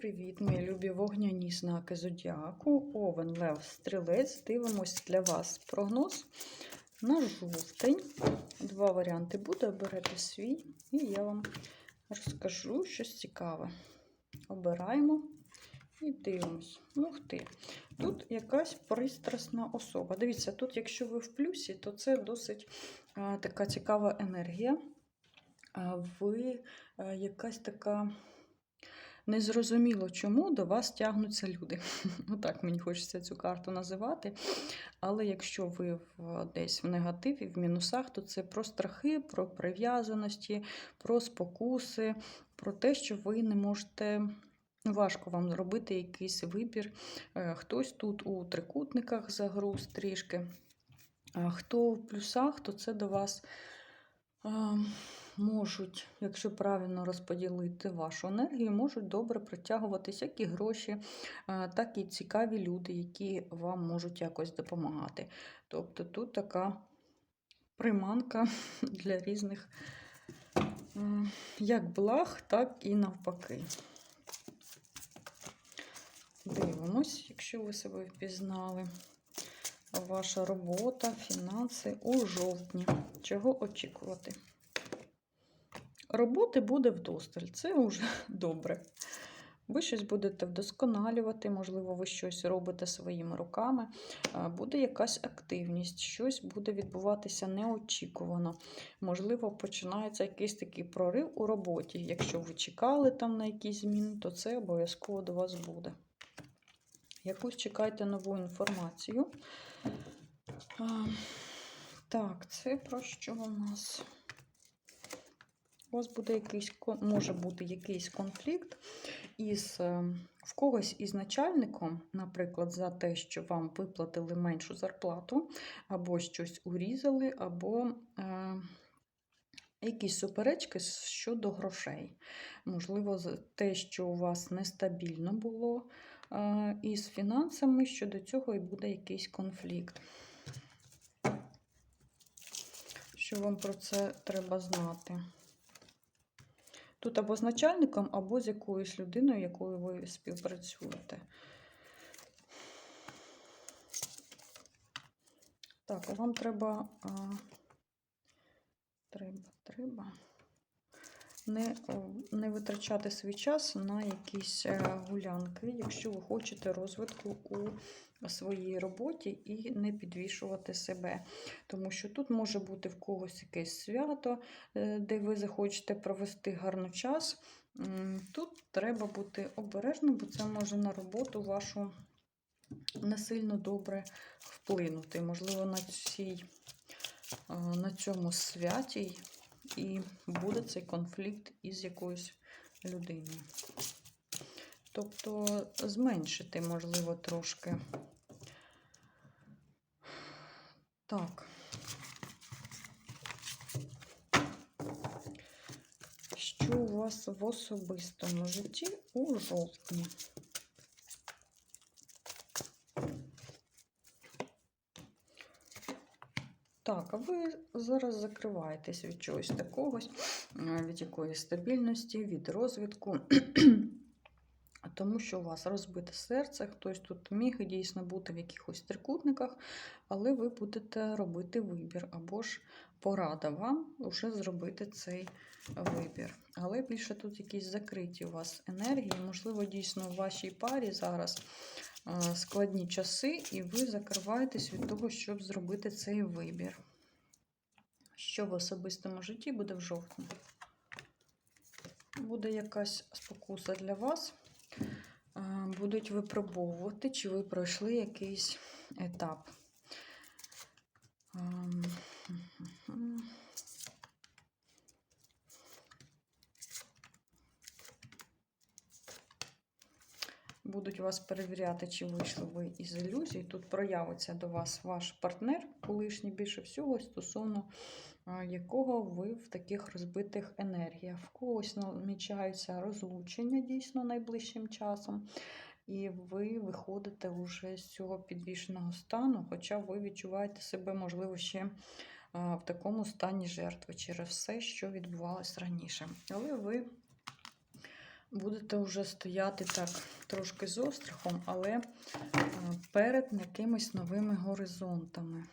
Привіт, мої любі вогняні знаки зодіаку. Овен, Лев, Стрілець. Дивимось для вас прогноз на жовтень. Два варіанти буде. Оберете свій, і я вам розкажу щось цікаве. Обираємо і дивимось. Ух ти! Тут якась пристрасна особа. Дивіться, тут, якщо ви в плюсі, то це досить а, така цікава енергія. А ви а, якась така. Незрозуміло, чому до вас тягнуться люди. Отак мені хочеться цю карту називати. Але якщо ви десь в негативі, в мінусах, то це про страхи, про прив'язаності, про спокуси, про те, що ви не можете. Важко вам зробити якийсь вибір. Е, Хтось тут у трикутниках загруз трішки. А хто в плюсах, то це до вас. Можуть, якщо правильно розподілити вашу енергію, можуть добре притягуватися як і гроші, так і цікаві люди, які вам можуть якось допомагати. Тобто тут така приманка для різних як благ, так і навпаки. Дивимось, якщо ви себе впізнали. Ваша робота, фінанси у жовтні. Чого очікувати? Роботи буде вдосталь, це вже добре. Ви щось будете вдосконалювати, можливо, ви щось робите своїми руками. Буде якась активність, щось буде відбуватися неочікувано. Можливо, починається якийсь такий прорив у роботі. Якщо ви чекали там на якісь зміни, то це обов'язково до вас буде. Якусь чекайте нову інформацію. А, Так, це про що у нас? У вас буде якийсь, може бути якийсь конфлікт із е, в когось із начальником, наприклад, за те, що вам виплатили меншу зарплату, або щось урізали, або е, якісь суперечки щодо грошей. Можливо, за те, що у вас нестабільно було із фінансами, щодо цього і буде якийсь конфлікт. Що вам про це треба знати? Тут або з начальником, або з якоюсь людиною, якою ви співпрацюєте. Так, вам треба, а, треба, треба не, не витрачати свій час на якісь е, гулянки, якщо ви хочете розвитку у своїй роботі і не підвішувати себе. Тому що тут може бути в когось якесь свято, е, де ви захочете провести гарний час. Тут треба бути обережним, бо це може на роботу вашу не сильно добре вплинути. Можливо, на, цій, е, на цьому святі і буде цей конфлікт із якоюсь людиною. Тобто зменшити, можливо, трошки. Так. Що у вас в особистому житті у жовтні? А ви зараз закриваєтесь від чогось такого, е, від якоїсь стабільності, від розвитку, тому що у вас розбите серце, хтось тут міг дійсно бути в якихось трикутниках, але ви будете робити вибір, або ж порада вам вже зробити цей вибір. Але більше тут якісь закриті у вас енергії, можливо, дійсно у вашій парі зараз е, складні часи, і ви закриваєтесь від того, щоб зробити цей вибір. Що в особистому житті буде в жовтні? Буде якась спокуса для вас. Е, Будуть випробовувати, чи ви пройшли якийсь етап. Ем. Будуть вас перевіряти, чи вийшли ви із ілюзій. Тут проявиться до вас ваш партнер, колишній більше всього, стосовно якого ви в таких розбитих енергіях. В когось намічаються розлучення дійсно найближчим часом. І ви виходите вже з цього підвішеного стану, хоча ви відчуваєте себе, можливо, ще в такому стані жертви через все, що відбувалось раніше. Але ви будете вже стояти так трошки з острахом, але перед якимись новими горизонтами.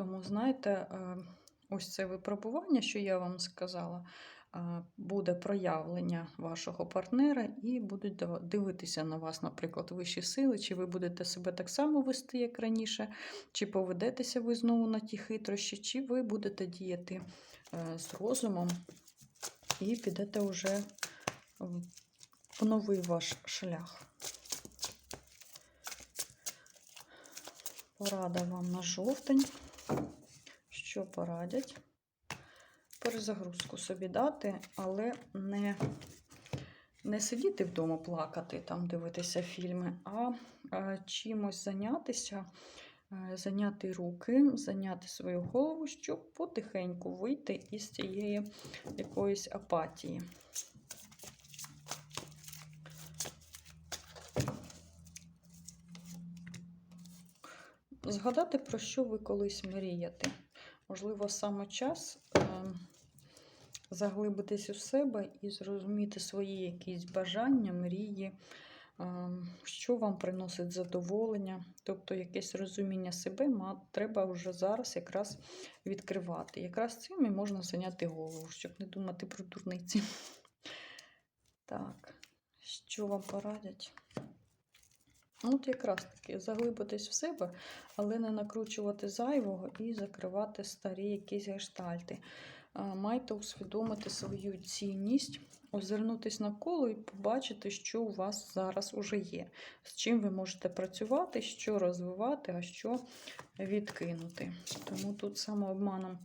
Тому, знаєте, е, ось це випробування, що я вам сказала, е, буде проявлення вашого партнера і будуть дивитися на вас, наприклад, вищі сили, чи ви будете себе так само вести, як раніше, чи поведетеся ви знову на ті хитрощі, чи ви будете діяти е, з розумом і підете вже в в новий ваш шлях. Порада вам на жовтень. Що порадять? Перезагрузку собі дати, але не, не сидіти вдома плакати, там дивитися фільми, а, а чимось зайнятися, е, зайняти руки, зайняти свою голову, щоб потихеньку вийти із цієї якоїсь апатії. Згадати, про що ви колись мрієте. Можливо, саме час е, заглибитись у себе і зрозуміти свої якісь бажання, мрії, е, що вам приносить задоволення, тобто якесь розуміння себе треба вже зараз якраз відкривати. Якраз цим і можна зайняти голову, щоб не думати про дурниці. Так, що вам порадять? Ну, От якраз таки заглибитись в себе, але не накручувати зайвого і закривати старі якісь гештальти. Майте усвідомити свою цінність, озирнутись навколо і побачити, що у вас зараз уже є, з чим ви можете працювати, що розвивати, а що відкинути. Тому тут самообманом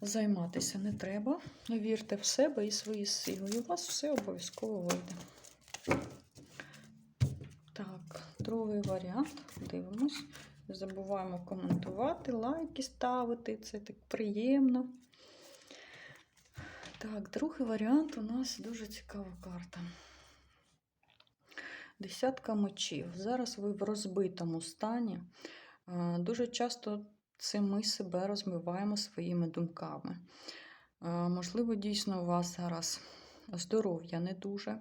займатися не треба. Вірте в себе і свої сили, і у вас все обов'язково вийде. Другий варіант. Дивимось. Не забуваємо коментувати, лайки ставити. Це так приємно. Так, другий варіант у нас дуже цікава карта. Десятка мечів. Зараз ви в розбитому стані. Е, Дуже часто це ми себе розмиваємо своїми думками. Е, Можливо, дійсно у вас зараз здоров'я не дуже.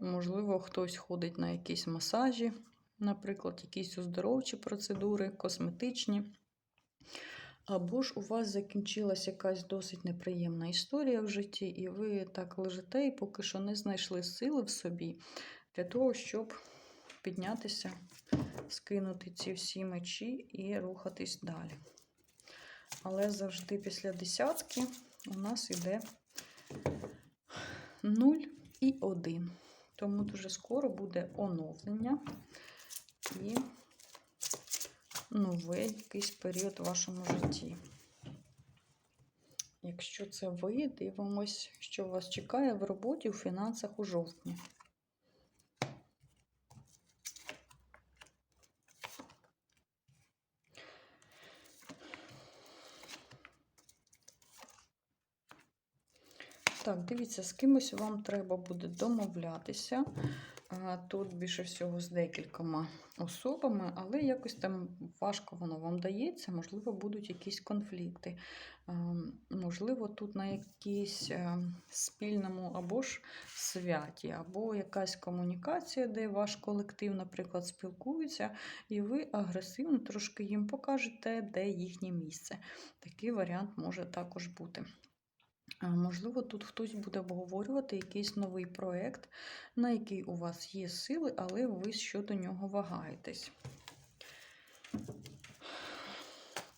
Можливо, хтось ходить на якісь масажі, наприклад, якісь оздоровчі процедури, косметичні. Або ж у вас закінчилась якась досить неприємна історія в житті, і ви так лежите і поки що не знайшли сили в собі для того, щоб піднятися, скинути ці всі мечі і рухатись далі. Але завжди після десятки у нас йде 0 і 1. Тому дуже скоро буде оновлення і новий якийсь період в вашому житті. Якщо це ви, дивимось, що вас чекає в роботі у фінансах у жовтні. Так, дивіться, з кимось вам треба буде домовлятися. Тут більше всього з декількома особами, але якось там важко воно вам дається, можливо, будуть якісь конфлікти. Можливо, тут на якійсь е, спільному або ж святі, або якась комунікація, де ваш колектив, наприклад, спілкується, і ви агресивно трошки їм покажете, де їхнє місце. Такий варіант може також бути. Можливо, тут хтось буде обговорювати якийсь новий проєкт, на який у вас є сили, але ви щодо нього вагаєтесь.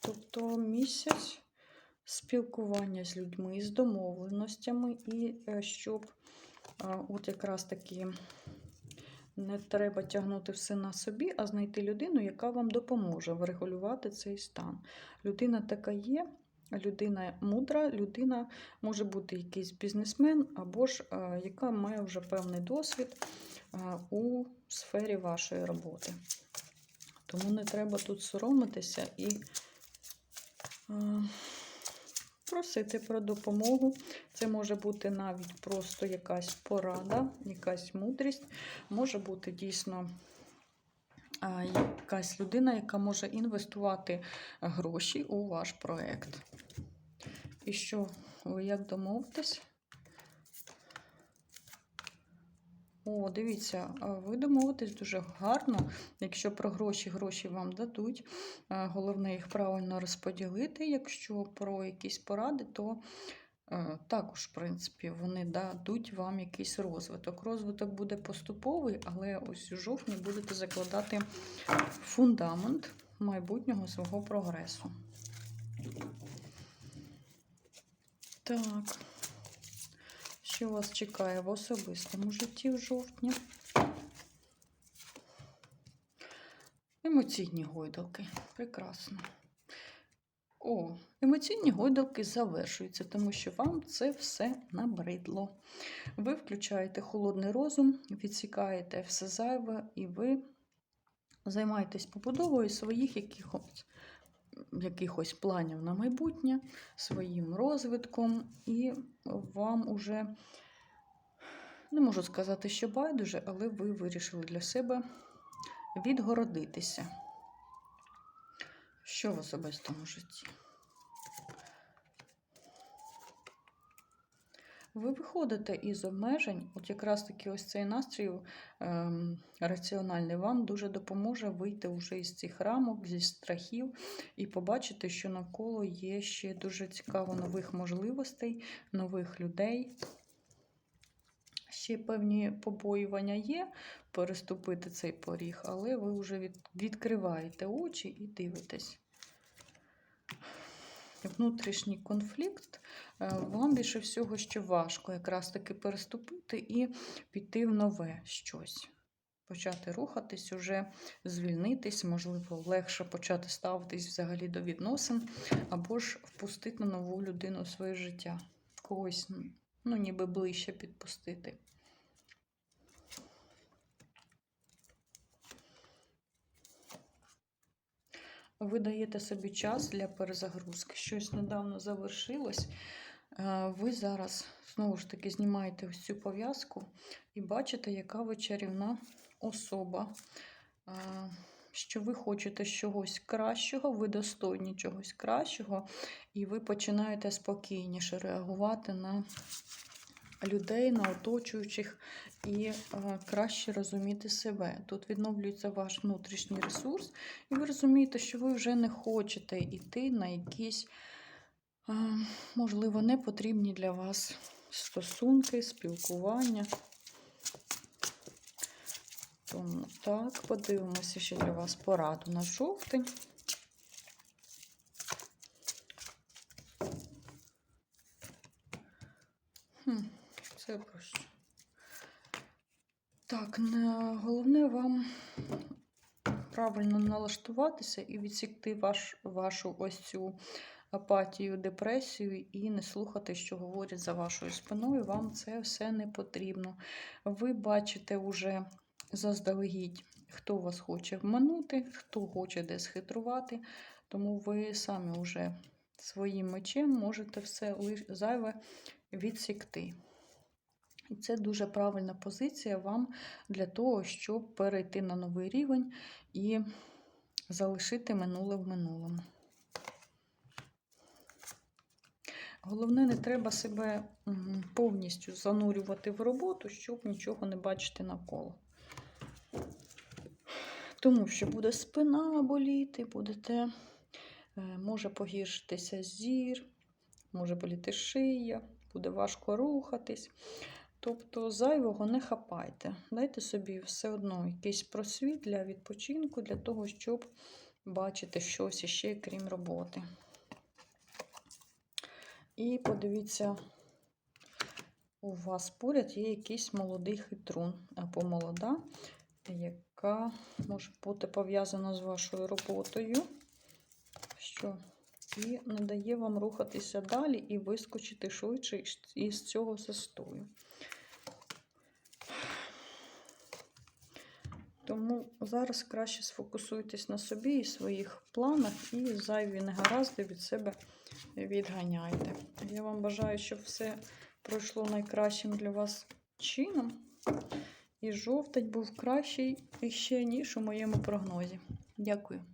Тобто місяць спілкування з людьми, з домовленостями, і е, щоб от якраз таки не треба тягнути все на собі, а знайти людину, яка вам допоможе врегулювати цей стан. Людина така є. Людина мудра, людина може бути якийсь бізнесмен, або ж е, яка має вже певний досвід е, у сфері вашої роботи. Тому не треба тут соромитися і е, просити про допомогу. Це може бути навіть просто якась порада, якась мудрість, може бути дійсно. Якась людина, яка може інвестувати гроші у ваш проєкт. І що, ви як домовитесь? О, дивіться, ви домовитесь дуже гарно. Якщо про гроші, гроші вам дадуть. Головне їх правильно розподілити. Якщо про якісь поради, то також, в принципі, вони дадуть вам якийсь розвиток. Розвиток буде поступовий, але ось у жовтні будете закладати фундамент майбутнього свого прогресу. Так. Що вас чекає в особистому житті в жовтні? Емоційні гойдалки. Прекрасно. О, емоційні гойдалки завершуються, тому що вам це все набридло. Ви включаєте холодний розум, відсікаєте все зайве, і ви займаєтесь побудовою своїх якихось, якихось планів на майбутнє, своїм розвитком, і вам уже, не можу сказати, що байдуже, але ви вирішили для себе відгородитися. Що в особистому житті? Ви виходите із обмежень, от якраз таки ось цей настрій ем, раціональний вам дуже допоможе вийти вже із цих рамок, зі страхів і побачити, що навколо є ще дуже цікаво нових можливостей, нових людей. Ще певні побоювання є переступити цей поріг, але ви вже від, відкриваєте очі і дивитесь. Внутрішній конфлікт е, вам більше всього ще важко якраз таки переступити і піти в нове щось. Почати рухатись, уже звільнитись, можливо, легше почати ставитись взагалі до відносин, або ж впустити нову людину в своє життя. Когось, ну, ніби ближче підпустити. Ви даєте собі час для перезагрузки. Щось недавно завершилось. Е, Ви зараз знову ж таки знімаєте ось цю пов'язку і бачите, яка ви чарівна особа. Е, Що ви хочете чогось кращого, ви достойні чогось кращого, і ви починаєте спокійніше реагувати на людей, на оточуючих і е, краще розуміти себе. Тут відновлюється ваш внутрішній ресурс, і ви розумієте, що ви вже не хочете йти на якісь, е, можливо, не потрібні для вас стосунки, спілкування. Тому так, подивимося ще для вас пораду на жовтень. Це про що? Так, головне вам правильно налаштуватися і відсікти ваш, вашу ось цю апатію, депресію і не слухати, що говорять за вашою спиною. Вам це все не потрібно. Ви бачите вже заздалегідь, хто вас хоче вманути, хто хоче де схитрувати, тому ви самі вже своїм мечем можете все зайве відсікти. І це дуже правильна позиція вам для того, щоб перейти на новий рівень і залишити минуле в минулому. Головне, не треба себе повністю занурювати в роботу, щоб нічого не бачити навколо. Тому що буде спина боліти, будете, е, може погіршитися зір, може боліти шия, буде важко рухатись. Тобто зайвого не хапайте. Дайте собі все одно якийсь просвіт для відпочинку, для того, щоб бачити щось іще, крім роботи. І подивіться, у вас поряд є якийсь молодий хитрун або молода, яка може бути пов'язана з вашою роботою, що і не дає вам рухатися далі і вискочити швидше із- цього застою. Тому зараз краще сфокусуйтесь на собі і своїх планах, і зайві негаразди від себе відганяйте. Я вам бажаю, щоб все пройшло найкращим для вас чином. І жовтень був кращий іще, ніж у моєму прогнозі. Дякую.